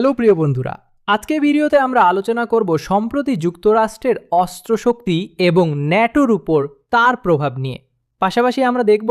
Hello প্রিয় বন্ধুরা, আজকে ভিডিওতে আমরা আলোচনা করব সম্প্রতি যুক্তরাষ্ট্রের অস্ত্রশক্তি এবং ন্যাটোর উপর তার প্রভাব নিয়ে। পাশাপাশি আমরা দেখব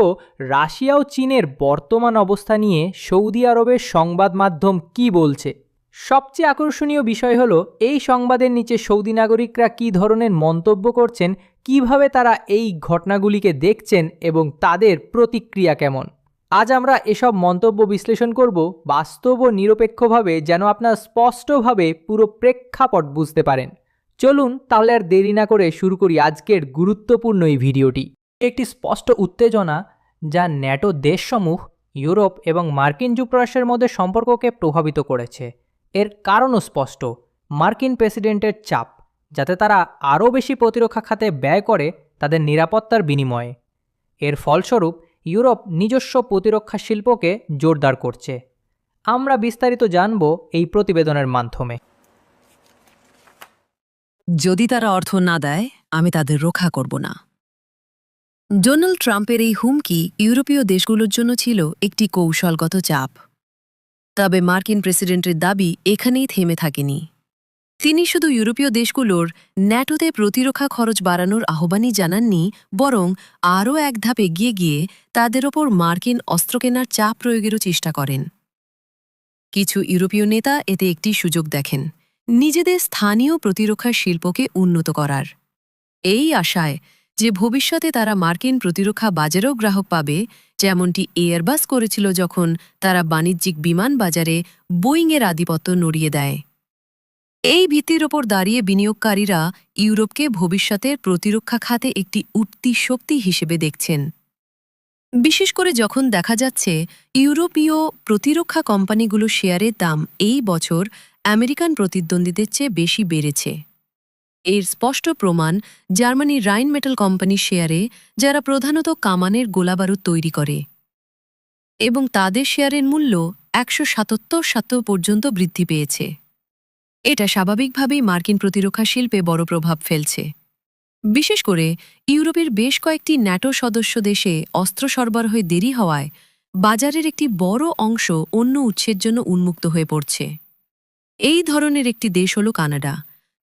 রাশিয়া ও চীনের বর্তমান অবস্থা নিয়ে সৌদি আরবের সংবাদ মাধ্যম কি বলছে। সবচেয়ে আকর্ষণীয় বিষয় হলো, এই সংবাদের নিচে সৌদি নাগরিকরা কী ধরনের মন্তব্য করছেন, কীভাবে তারা এই ঘটনাগুলিকে দেখছেন এবং তাদের প্রতিক্রিয়া কেমন। আজ আমরা এসব মন্তব্য বিশ্লেষণ করব বাস্তব ও নিরপেক্ষভাবে যেন আপনার স্পষ্টভাবে পুরো প্রেক্ষাপট বুঝতে পারেন। চলুন তাহলে আর দেরি না করে শুরু করি আজকের গুরুত্বপূর্ণ এই ভিডিওটি। একটি স্পষ্ট উত্তেজনা যা ন্যাটো দেশসমূহ, ইউরোপ এবং মার্কিন যুক্তরাষ্ট্রের মধ্যে সম্পর্ককে প্রভাবিত করেছে। এর কারণও স্পষ্ট, মার্কিন প্রেসিডেন্টের চাপ, যাতে তারা আরও বেশি প্রতিরক্ষা খাতে ব্যয় করে তাদের নিরাপত্তার বিনিময়ে। এর ফলস্বরূপ ইউরোপ নিজস্ব প্রতিরক্ষা শিল্পকে জোরদার করছে। আমরা বিস্তারিত জানব এই প্রতিবেদনের মাধ্যমে। যদি তারা অর্থ না দেয়, আমি তাদের রক্ষা করব না। ডোনাল্ড ট্রাম্পের এই হুমকি ইউরোপীয় দেশগুলোর জন্য ছিল একটি কৌশলগত চাপ। তবে মার্কিন প্রেসিডেন্টের দাবি এখানেই থেমে থাকেনি। তিনি শুধু ইউরোপীয় দেশগুলোর ন্যাটোতে প্রতিরক্ষা খরচ বাড়ানোর আহ্বানই জানাননি, বরং আরও এক ধাপ এগিয়ে গিয়ে তাদের ওপর মার্কিন অস্ত্র কেনার চাপ প্রয়োগেরও চেষ্টা করেন। কিছু ইউরোপীয় নেতা এতে একটি সুযোগ দেখেন, নিজেদের স্থানীয় প্রতিরক্ষা শিল্পকে উন্নত করার। এই আশায় যে ভবিষ্যতে তারা মার্কিন প্রতিরক্ষা বাজারেও গ্রাহক পাবে, যেমনটি এয়ারবাস করেছিল যখন তারা বাণিজ্যিক বিমান বাজারে বোয়িংয়ের আধিপত্য নড়িয়ে দেয়। এই ভিত্তির ওপর দাঁড়িয়ে বিনিয়োগকারীরা ইউরোপকে ভবিষ্যতের প্রতিরক্ষা খাতে একটি উঠতি শক্তি হিসেবে দেখছেন। বিশেষ করে যখন দেখা যাচ্ছে, ইউরোপীয় প্রতিরক্ষা কোম্পানিগুলো শেয়ারের দাম এই বছর আমেরিকান প্রতিদ্বন্দ্বীদের চেয়ে বেশি বেড়েছে। এর স্পষ্ট প্রমাণ জার্মানির রাইন মেটাল কোম্পানির শেয়ারে, যারা প্রধানত কামানের গোলাবারুদ তৈরি করে। এবং তাদের শেয়ারের মূল্য একশো সাতাত্তর সাত পর্যন্ত বৃদ্ধি পেয়েছে। এটা স্বাভাবিকভাবেই মার্কিন প্রতিরক্ষা শিল্পে বড় প্রভাব ফেলছে। বিশেষ করে, ইউরোপের বেশ কয়েকটি ন্যাটো সদস্য দেশে অস্ত্র সরবরাহে দেরি হওয়ায় বাজারের একটি বড় অংশ অন্য উৎসের জন্য উন্মুক্ত হয়ে পড়ছে। এই ধরনের একটি দেশ হল কানাডা,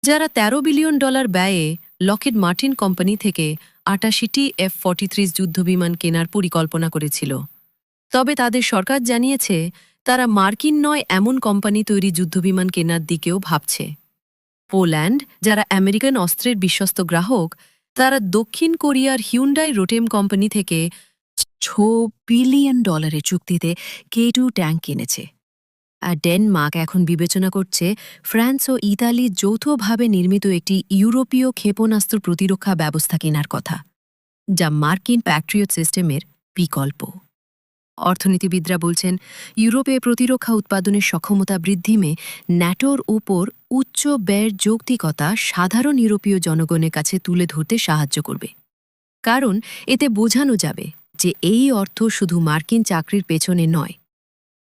যারা ১৩ বিলিয়ন ডলার ব্যয়ে লকেট মার্টিন কোম্পানি থেকে আটাশিটি এফ ফর্টি যুদ্ধবিমান কেনার পরিকল্পনা করেছিল। তবে তাদের সরকার জানিয়েছে তারা মার্কিন নয়, এমন কোম্পানি তৈরি যুদ্ধবিমান কেনার দিকেও ভাবছে। পোল্যান্ড, যারা আমেরিকান অস্ত্রের বিশ্বস্ত গ্রাহক, তারা দক্ষিণ কোরিয়ার হিউন্ডাই রোটেম কোম্পানি থেকে ছ বিলিয়ন ডলারের চুক্তিতে কে টু ট্যাঙ্ক কিনেছে। আর ডেনমার্ক এখন বিবেচনা করছে ফ্রান্স ও ইতালি যৌথভাবে নির্মিত একটি ইউরোপীয় ক্ষেপণাস্ত্র প্রতিরক্ষা ব্যবস্থা কেনার কথা, যা মার্কিন প্যাট্রিয়ট সিস্টেমের বিকল্প। অর্থনীতিবিদরা বলছেন, ইউরোপে প্রতিরক্ষা উৎপাদনের সক্ষমতা বৃদ্ধি মে ন্যাটোর উপর উচ্চ ব্যয়ের যৌক্তিকতা সাধারণ ইউরোপীয় জনগণের কাছে তুলে ধরতে সাহায্য করবে। কারণ এতে বোঝানো যাবে যে এই অর্থ শুধু মার্কিন চাকরির পেছনে নয়,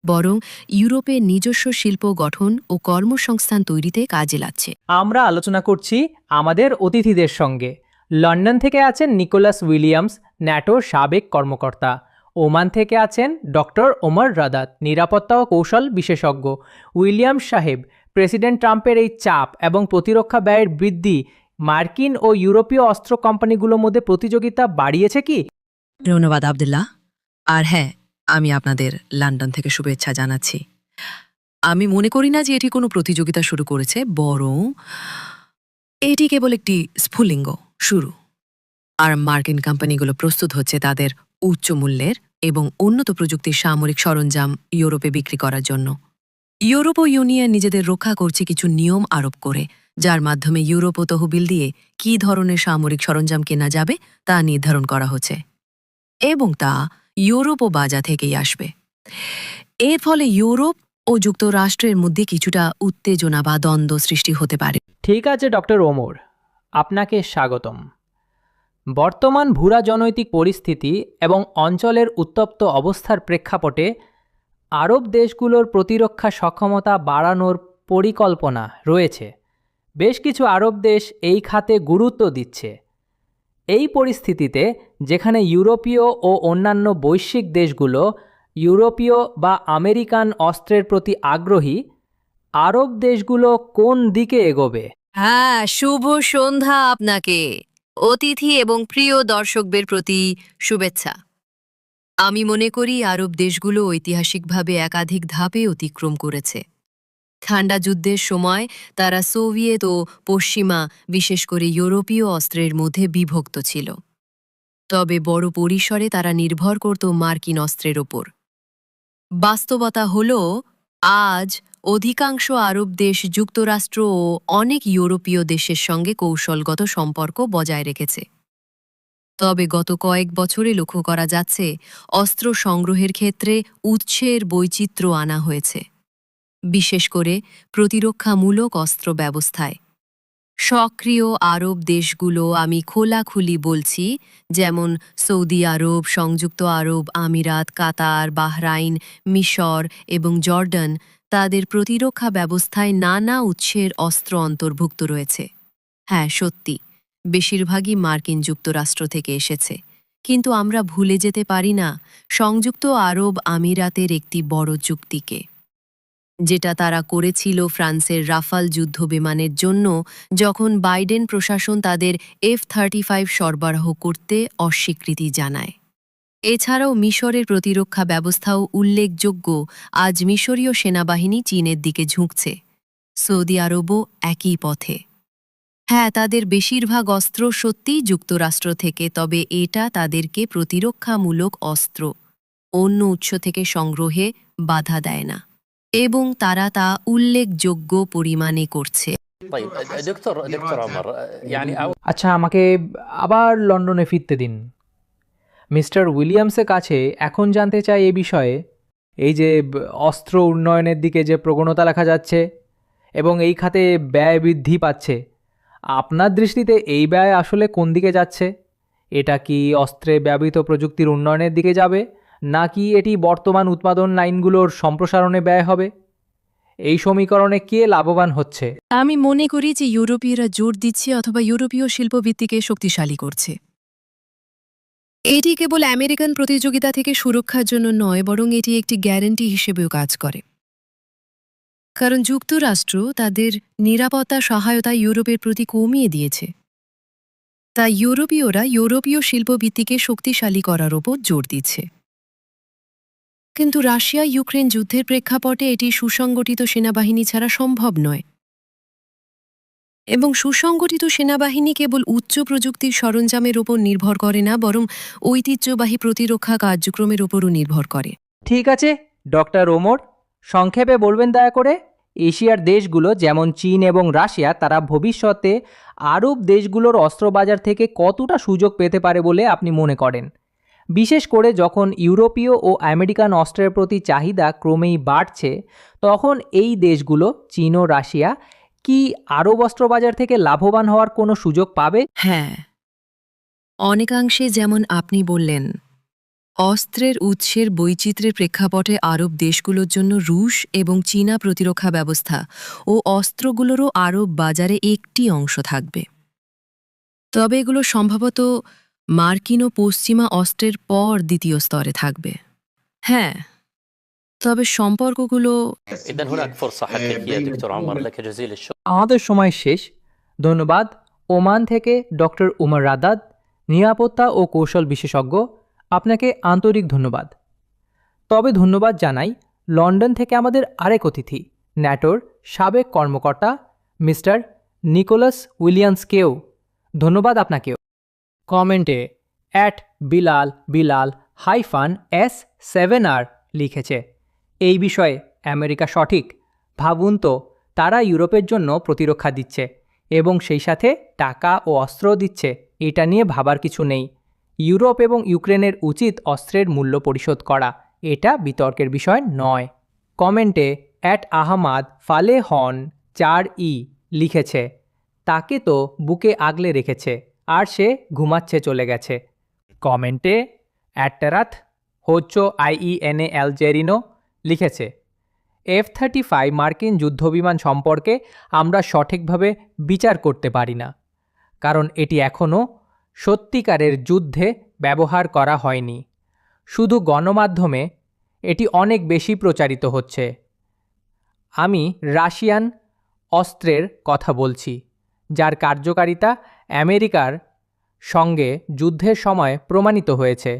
বরং ইউরোপে নিজস্ব শিল্প গঠন ও কর্মসংস্থান তৈরিতে কাজে লাগছে। আমরা আলোচনা করছি আমাদের অতিথিদের সঙ্গে। লন্ডন থেকে আছেন নিকোলাস উইলিয়ামস, ন্যাটোর সাবেক কর্মকর্তা। ওমান থেকে আছেন ডক্টর ওমর রাদাত, নিরাপত্তা ও কৌশল বিশেষজ্ঞ। উইলিয়াম সাহেব, প্রেসিডেন্ট ট্রাম্পের এই চাপ এবং প্রতিরক্ষা ব্যয়ের বৃদ্ধি মার্কিন ও ইউরোপীয় অস্ত্র কোম্পানিগুলোর মধ্যে প্রতিযোগিতা বাড়িয়েছে কি? ধন্যবাদ আবদুল্লাহ। আর হ্যাঁ আমি আপনাদের লন্ডন থেকে শুভেচ্ছা জানাচ্ছি। আমি মনে করি না যে এটি কোনো প্রতিযোগিতা শুরু করেছে, বরং এটি কেবল একটি স্ফুলিঙ্গ শুরু। আর মার্কিন কোম্পানিগুলো প্রস্তুত হচ্ছে তাদের উচ্চ মূল্যের এবং উন্নত প্রযুক্তির সামরিক সরঞ্জাম ইউরোপে বিক্রি করার জন্য। ইউরোপ ও ইউনিয়ন নিজেদের রক্ষা করছে কিছু নিয়ম আরোপ করে, যার মাধ্যমে ইউরোপ ও তহবিল দিয়ে কী ধরনের সামরিক সরঞ্জাম কেনা যাবে তা নির্ধারণ করা হচ্ছে। এবং তা ইউরোপ ও বাজা থেকেই আসবে। এর ফলে ইউরোপ ও যুক্তরাষ্ট্রের মধ্যে কিছুটা উত্তেজনা বা দ্বন্দ্ব সৃষ্টি হতে পারে। ঠিক আছে, ডক্টর ওমর। আপনাকে স্বাগতম। বর্তমান ভূরাজনৈতিক পরিস্থিতি এবং অঞ্চলের উত্তপ্ত অবস্থার প্রেক্ষাপটে আরব দেশগুলোর প্রতিরক্ষা সক্ষমতা বাড়ানোর পরিকল্পনা রয়েছে। বেশ কিছু আরব দেশ এই খাতে গুরুত্ব দিচ্ছে। এই পরিস্থিতিতে যেখানে ইউরোপীয় ও অন্যান্য বৈশ্বিক দেশগুলো ইউরোপীয় বা আমেরিকান অস্ত্রের প্রতি আগ্রহী, আরব দেশগুলো কোন দিকে এগোবে? হ্যাঁ শুভ সন্ধ্যা আপনাকে। অতিথি এবং প্রিয় দর্শকদের প্রতি শুভেচ্ছা। আমি মনে করি আরব দেশগুলো ঐতিহাসিকভাবে একাধিক ধাপে অতিক্রম করেছে। ঠান্ডা যুদ্ধের সময় তারা সোভিয়েত ও পশ্চিমা, বিশেষ করে ইউরোপীয় অস্ত্রের মধ্যে বিভক্ত ছিল। তবে বড় পরিসরে তারা নির্ভর করত মার্কিন অস্ত্রের ওপর। বাস্তবতা হল, আজ অধিকাংশ আরব দেশ যুক্তরাষ্ট্র ও অনেক ইউরোপীয় দেশের সঙ্গে কৌশলগত সম্পর্ক বজায় রেখেছে। তবে গত কয়েক বছরে লক্ষ্য করা যাচ্ছে, অস্ত্র সংগ্রহের ক্ষেত্রে উৎসের বৈচিত্র্য আনা হয়েছে। বিশেষ করে প্রতিরক্ষামূলক অস্ত্র ব্যবস্থায়। সক্রিয় আরব দেশগুলো আমি খোলাখুলি বলছি, যেমন সৌদি আরব, সংযুক্ত আরব আমিরাত, কাতার, বাহরাইন, মিশর এবং জর্ডান তাদের প্রতিরক্ষা ব্যবস্থায় নানা উৎসের অস্ত্র অন্তর্ভুক্ত রয়েছে। হ্যাঁ সত্যি, বেশিরভাগই মার্কিন যুক্তরাষ্ট্র থেকে এসেছে। কিন্তু আমরা ভুলে যেতে পারি না সংযুক্ত আরব আমিরাতের একটি বড় যুক্তিকে। যেটা তারা করেছিল ফ্রান্সের রাফাল যুদ্ধ বিমানের জন্য যখন বাইডেন প্রশাসন তাদের এফ থার্টি ফাইভ সরবরাহ করতে অস্বীকৃতি জানায়। এছাড়াও মিশরের প্রতিরক্ষা ব্যবস্থাও উল্লেখযোগ্য। আজ মিশরীয় সেনাবাহিনী চীনের দিকে ঝুঁকছে। সৌদি আরবও একই পথে। হ্যাঁ তাদের বেশিরভাগ অস্ত্র সত্যিই যুক্তরাষ্ট্র থেকে তবে এটা তাদেরকে প্রতিরক্ষামূলক অস্ত্র অন্য উৎস থেকে সংগ্রহে বাধা দেয় না। এবং তারা তা উল্লেখযোগ্য পরিমাণে করছে। আচ্ছা আমাকে আবার লন্ডনে ফিরতে দিন। মিস্টার উইলিয়ামসের কাছে এখন জানতে চাই এ বিষয়ে। এই যে অস্ত্র উন্নয়নের দিকে যে প্রবণতা দেখা যাচ্ছে এবং এই খাতে ব্যয় বৃদ্ধি পাচ্ছে, আপনার দৃষ্টিতে এই ব্যয় আসলে কোন দিকে যাচ্ছে? এটা কি অস্ত্রে ব্যবহৃত প্রযুক্তির উন্নয়নের দিকে যাবে, নাকি এটি বর্তমান উৎপাদন লাইনগুলোর সম্প্রসারণে ব্যয় হবে? এই সমীকরণে কে লাভবান হচ্ছে? আমি মনে করি যে ইউরোপীয়রা জোর দিচ্ছে অথবা ইউরোপীয় শিল্পভিত্তিকে শক্তিশালী করছে। এটি কেবল আমেরিকান প্রতিযোগিতা থেকে সুরক্ষার জন্য নয়, বরং এটি একটি গ্যারান্টি হিসেবেও কাজ করে। কারণ যুক্তরাষ্ট্র তাদের নিরাপত্তা, সহায়তা ইউরোপের প্রতি কমিয়ে দিয়েছে। তাই ইউরোপীয়রা ইউরোপীয় শিল্পভিত্তিকে শক্তিশালী করার ওপর জোর দিচ্ছে। কিন্তু রাশিয়া ইউক্রেন যুদ্ধের প্রেক্ষাপটে এটি সুসংগঠিত সেনাবাহিনী ছাড়া সম্ভব নয়। এবং সুসংগঠিত সেনাবাহিনী কেবল উচ্চ প্রযুক্তির সরঞ্জামের ওপর নির্ভর করে না, বরং ঐতিহ্যবাহী প্রতিরক্ষা কার্যক্রমের ওপরও নির্ভর করে। ঠিক আছে, ডক্টর ওমর, সংক্ষেপে বলবেন দয়া করে, এশিয়ার দেশগুলো যেমন চীন এবং রাশিয়া, তারা ভবিষ্যতে আরব দেশগুলোর অস্ত্রবাজার থেকে কতটা সুযোগ পেতে পারে বলে আপনি মনে করেন? বিশেষ করে যখন ইউরোপীয় ও আমেরিকান অস্ত্রের প্রতি চাহিদা ক্রমেই বাড়ছে, তখন এই দেশগুলো, চীন ও রাশিয়া কি আরব অস্ত্রবাজার থেকে লাভবান হওয়ার কোনো সুযোগ পাবে? হ্যাঁ। অনেকাংশে যেমন আপনি বললেন, অস্ত্রের উৎসের বৈচিত্র্যের প্রেক্ষাপটে আরব দেশগুলোর জন্য রুশ এবং চীনা প্রতিরক্ষা ব্যবস্থা ও অস্ত্রগুলোরও আরব বাজারে একটি অংশ থাকবে। তবে এগুলো সম্ভবত মার্কিন ও পশ্চিমা অস্ত্রের পর দ্বিতীয় স্তরে থাকবে। হ্যাঁ তবে সম্পর্কগুলো আমাদের সময় শেষ। ধন্যবাদ। ওমান থেকে ডক্টর উমর রাদাদ নিরাপত্তা ও কৌশল বিশেষজ্ঞ আপনাকে আন্তরিক ধন্যবাদ। তবে ধন্যবাদ জানাই লন্ডন থেকে আমাদের আরেক অতিথি ন্যাটোর সাবেক কর্মকর্তা মিস্টার নিকোলাস উইলিয়ামসকেও। ধন্যবাদ আপনাকেও। কমেন্টে at Bilal Bilal hyphen S seven R লিখেছে। এই বিষয়ে আমেরিকা সঠিক। ভাবুন তো, তারা ইউরোপের জন্য প্রতিরক্ষা দিচ্ছে এবং সেই সাথে টাকা ও অস্ত্র দিচ্ছে, এটা নিয়ে ভাবার কিছু নেই। ইউরোপ এবং ইউক্রেনের উচিত অস্ত্রের মূল্য পরিশোধ করা, এটা বিতর্কের বিষয় নয়। কমেন্টে অ্যাট আহমাদ ফালে হন চার ই লিখেছে, তাকে তো বুকে আগলে রেখেছে, আর সে ঘুমাচ্ছে চলে গেছে। কমেন্টে অ্যাটরাথ হোচ্চো আইইএনএ অ্যালজেরিনো লিখেছে এফ থার্টি ফাইভ মার্কিন যুদ্ধবিমান সম্পর্কে আমরা সঠিকভাবে বিচার করতে পারি না, কারণ এটি এখনও সত্যিকারের যুদ্ধে ব্যবহার করা হয়নি। শুধু গণমাধ্যমে এটি অনেক বেশি প্রচারিত হচ্ছে। আমি রাশিয়ান অস্ত্রের কথা বলছি, যার কার্যকারিতা আমেরিকার সঙ্গে যুদ্ধের সময় প্রমাণিত হয়েছে।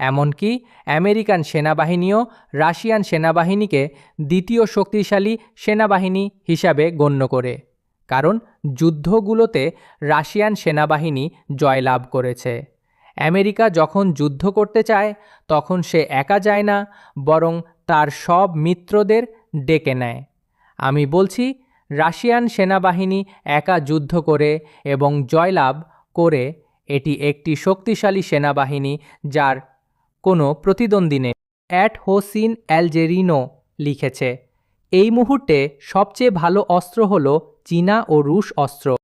এমনকি আমেরিকান সেনাবাহিনীও রাশিয়ান সেনাবাহিনীকে দ্বিতীয় শক্তিশালী সেনাবাহিনী হিসাবে গণ্য করে, কারণ যুদ্ধগুলোতে রাশিয়ান সেনাবাহিনী জয়লাভ করেছে। আমেরিকা যখন যুদ্ধ করতে চায়, তখন সে একা যায় না, বরং তার সব মিত্রদের ডেকে নেয়। আমি বলছি, রাশিয়ান সেনাবাহিনী একা যুদ্ধ করে এবং জয়লাভ করে এটি একটি শক্তিশালী সেনাবাহিনী যার কোনো প্রতিদ্বন্দ্বী নেই। অ্যাট হোসিন অ্যালজেরিনো লিখেছে, এই মুহূর্তে সবচেয়ে ভালো অস্ত্র হল চীনা ও রুশ অস্ত্র।